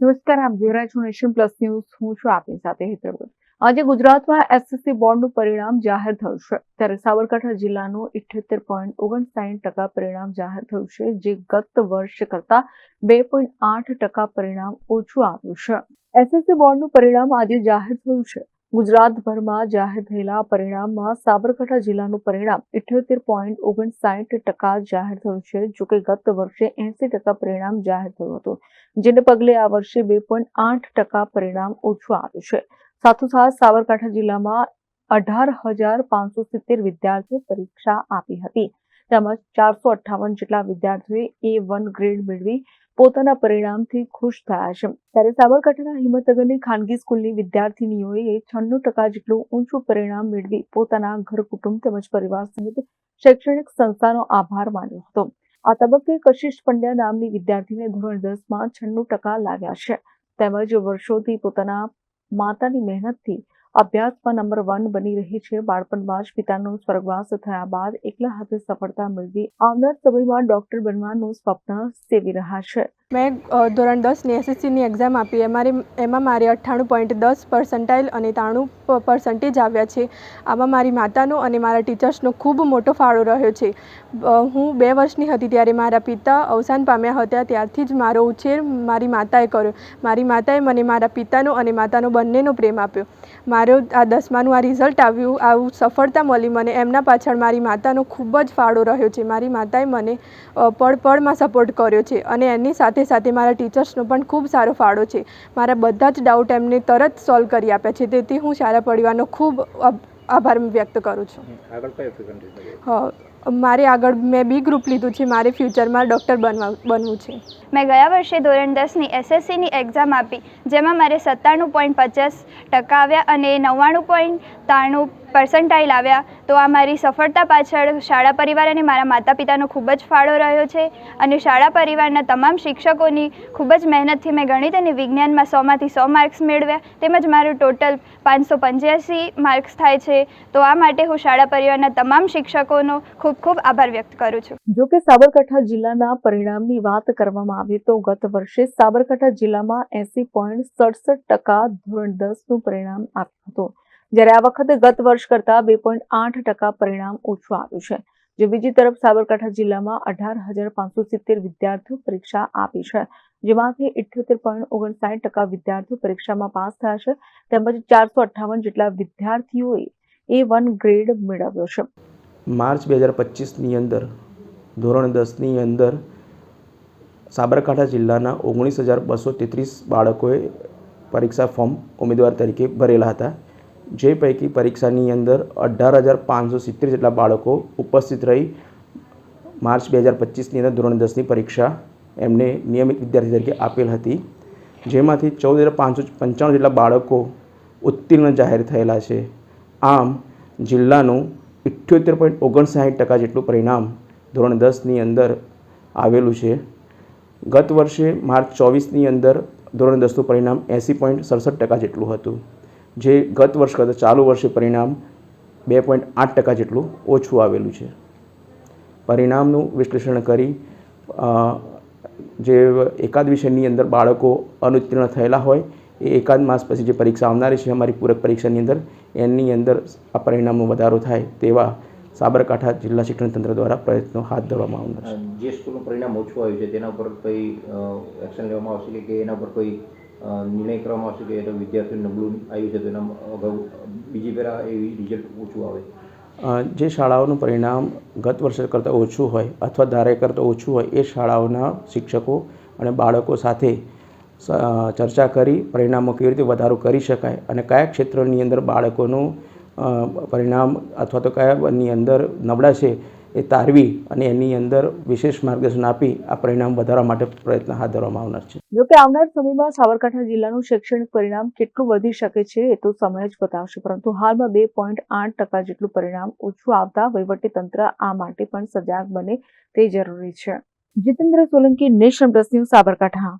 નમસ્કાર, આપ જોઈ રહ્યા પ્લસ ન્યૂઝ. હું છું આપની સાથે હેતરગર આજે ગુજરાતમાં એસએસસી બોર્ડનું પરિણામ જાહેર થયું છે. ત્યારે સાબરકાંઠા જિલ્લાનું ઇઠ્યોતેર પોઈન્ટ ઓગણસાઠ ટકા પરિણામ જાહેર થયું છે, જે ગત વર્ષ કરતા બે પોઈન્ટ આઠ ટકા પરિણામ ઓછું આવ્યું છે. એસએસસી બોર્ડનું પરિણામ આજે જાહેર થયું છે. ગુજરાતભરમાં જાહેર થયેલા પરિણામમાં સાબરકાંઠા જિલ્લાનું પરિણામ ઇઠ્યોતેર પોઈન્ટ ઓગણસાઠ ટકા જાહેર થયું છે, જો કે ગત વર્ષે એસી ટકા પરિણામ જાહેર થયું હતું, જેને પગલે આ વર્ષે બે પોઈન્ટ આઠ ટકા પરિણામ ઓછું આવ્યું છે. સાથોસાથ સાબરકાંઠા જિલ્લામાં અઢાર હજાર પાંચસો સિત્તેર વિદ્યાર્થીઓ પરીક્ષા આપી હતી. તેમજ ચારસો અઠ્ઠાવન જેટલા વિદ્યાર્થીઓએ એ વન ગ્રેડ મેળવી પોતાના પરિણામથી ખુશ થયા છે. ત્યારે સાબરકાંઠાના હિંમતનગરની ખાનગી સ્કૂલની વિદ્યાર્થીનીઓએ છન્નું ટકા જેટલું ઊંચું પરિણામ મેળવી પોતાના ઘર કુટુંબ તેમજ પરિવાર સહિત શૈક્ષણિક સંસ્થાનો આભાર માન્યો હતો. આ તબક્કે કશિશ પંડ્યા નામની વિદ્યાર્થીને ધોરણ દસમાં છન્નું ટકા લાવ્યા છે. તેમજ વર્ષોથી પોતાના માતાની મહેનતથી અભ્યાસમાં નંબર વન બની રહી છે. બાળપણમાં જ પિતાનો સ્વર્ગવાસ થયા બાદ એકલા હાથે સફળતા મેળવી આવનાર સમયમાં ડોક્ટર બનવાનું સ્વપ્ન સેવી રહ્યા છે. મેં ધોરણ દસની એસએસસીની એક્ઝામ આપી. અમારી એમાં મારે અઠ્ઠાણું પોઈન્ટ દસ પર્સન્ટાઇલ અને ત્રાણું પર્સન્ટેજ આવ્યા છે. આમાં મારી માતાનો અને મારા ટીચર્સનો ખૂબ મોટો ફાળો રહ્યો છે. હું બે વર્ષની હતી ત્યારે મારા પિતા અવસાન પામ્યા હતા. ત્યારથી જ મારો ઉછેર મારી માતાએ કર્યો. મારી માતાએ મને મારા પિતાનો અને માતાનો બંનેનો પ્રેમ આપ્યો. મારો આ દસમાનું આ રિઝલ્ટ આવ્યું, આવું સફળતા મળી મને. એમના પાછળ મારી માતાનો ખૂબ જ ફાળો રહ્યો છે. મારી માતાએ મને પળ પળમાં સપોર્ટ કર્યો છે અને એની સાથે સાથે મારા ટીચર્સનો પણ ખૂબ સારો ફાળો છે. મારા બધા જ ડાઉટ એમને તરત સોલ્વ કરી આપ્યા છે. તેથી હું સારા પરિવારનો ખૂબ આભાર વ્યક્ત કરું છું. મારે આગળ મેં બી ગ્રુપ લીધું છે. મારે ફ્યુચરમાં ડૉક્ટર બનવા બનવું છે. મેં ગયા વર્ષે ધોરણ દસની એસએસસીની એક્ઝામ આપી જેમાં મારે સત્તાણું પોઈન્ટ પચાસ ટકા આવ્યા અને નવ્વાણું પોઈન્ટ ત્રાણું પર્સન્ટાઇલ આવ્યા, તો આ મારી સફળતા પાછળ શાળા પરિવાર અને મારા માતા પિતાનો ખૂબ જ ફાળો રહ્યો છે. અને શાળા પરિવારના તમામ શિક્ષકોની ખૂબ જ મહેનતથી મેં ગણિત અને વિજ્ઞાનમાં સોમાંથી સો માર્ક્સ મેળવ્યા, તેમજ મારું ટોટલ પાંચસો પંચ્યાસી માર્ક્સ થાય છે. તો આ માટે હું શાળા પરિવારના તમામ શિક્ષકોનો ખૂબ ખૂબ આભાર વ્યક્ત કરું છું. જો કે સાબરકાંઠા જિલ્લાના પરિણામની વાત કરવામાં આવે તો ગત વર્ષે સાબરકાંઠા જિલ્લામાં એસી પોઈન્ટ સડસઠ ટકા ધોરણ દસનું પરિણામ આપ્યું હતું. જ્યારે આ વખતે ગત વર્ષ કરતાં બે પોઈન્ટ આઠ ટકા પરિણામ ઓછું આવ્યું છે. જો બીજી તરફ સાબરકાંઠા જિલ્લામાં અઢાર હજાર પાંચસો સિત્તેર વિદ્યાર્થીઓ પરીક્ષા આપી છે, જેમાંથી ઇઠ્યોતેર પોઈન્ટ ઓગણસાઠ ટકા વિદ્યાર્થીઓ પરીક્ષામાં પાસ થયા છે, તેમજ ચારસો અઠ્ઠાવન જેટલા વિદ્યાર્થીઓએ એ વન ગ્રેડ મેળવ્યો છે. માર્ચ બે હજાર પચીસની અંદર, ધોરણ દસની અંદર, સાબરકાંઠા જિલ્લાના ઓગણીસ હજાર બસો તેત્રીસ બાળકોએ પરીક્ષા ફોર્મ ઉમેદવાર તરીકે ભરેલા હતા. જે પૈકી પરીક્ષાની અંદર અઢાર હજાર પાંચસો સિત્તેર જેટલા બાળકો ઉપસ્થિત રહી માર્ચ બે હજાર પચીસની અંદર ધોરણ દસની પરીક્ષા એમને નિયમિત વિદ્યાર્થી તરીકે આપેલ હતી. જેમાંથી ચૌદ હજાર પાંચસો પંચાણું જેટલા બાળકો ઉત્તીર્ણ જાહેર થયેલા છે. આમ, જિલ્લાનું ઇઠ્યોતેર પોઈન્ટ ઓગણસાઠ ટકા જેટલું પરિણામ ધોરણ દસની અંદર આવેલું છે. ગત વર્ષે માર્ચ ચોવીસની અંદર ધોરણ દસનું પરિણામ એંસી પોઈન્ટ સડસઠ ટકા જેટલું હતું. જે ગત વર્ષ કરતાં ચાલુ વર્ષે પરિણામ બે પોઈન્ટ આઠ ટકા જેટલું ઓછું આવેલું છે. પરિણામનું વિશ્લેષણ કરી જે એકાદ વિષયની અંદર બાળકો અનુત્તીર્ણ થયેલા હોય, એ એકાદ માસ પછી જે પરીક્ષા આવનારી છે, અમારી પૂરક પરીક્ષાની અંદર, એની અંદર આ પરિણામનો વધારો થાય તેવા સાબરકાંઠા જિલ્લા શિક્ષણ તંત્ર દ્વારા પ્રયત્નો હાથ ધરવામાં આવનાર છે. જે સ્કૂલનું પરિણામ ઓછું આવ્યું છે, તેના ઉપર કોઈ એક્શન લેવામાં આવશે કે- એના પર કોઈ નિર્ણય કરવામાં આવશે કે તો વિદ્યાર્થીઓ નબળું આવ્યું છે તેના અગાઉ બીજી પહેલાં એવી રિઝલ્ટ ઓછું આવે. જે શાળાઓનું પરિણામ ગત વર્ષે કરતાં ઓછું હોય અથવા ધારે કરતાં ઓછું હોય એ શાળાઓના શિક્ષકો અને બાળકો સાથે ચર્ચા કરી, પરિણામો કેવી રીતે વધારો કરી શકાય અને કયા ક્ષેત્રોની અંદર બાળકોનું પરિણામ અથવા તો કયાની અંદર નબળા છે એ તારવી અને એની અંદર વિશેષ માર્ગદર્શન આપી આ પરિણામ વધારવા માટે પ્રયત્ન હાથ ધરવામાં આવનાર છે. જો કે આવનાર સમયમાં સાબરકાંઠા જિલ્લાનું શૈક્ષણિક પરિણામ કેટલું વધી શકે છે એ તો સમય જ બતાવશે, પરંતુ હાલમાં બે પોઈન્ટ આઠ ટકા જેટલું પરિણામ ઓછું આવતા વહીવટી તંત્ર આ માટે પણ સજાગ બને તે જરૂરી છે. Jitendra Solanki nation plus news Sabarkantha.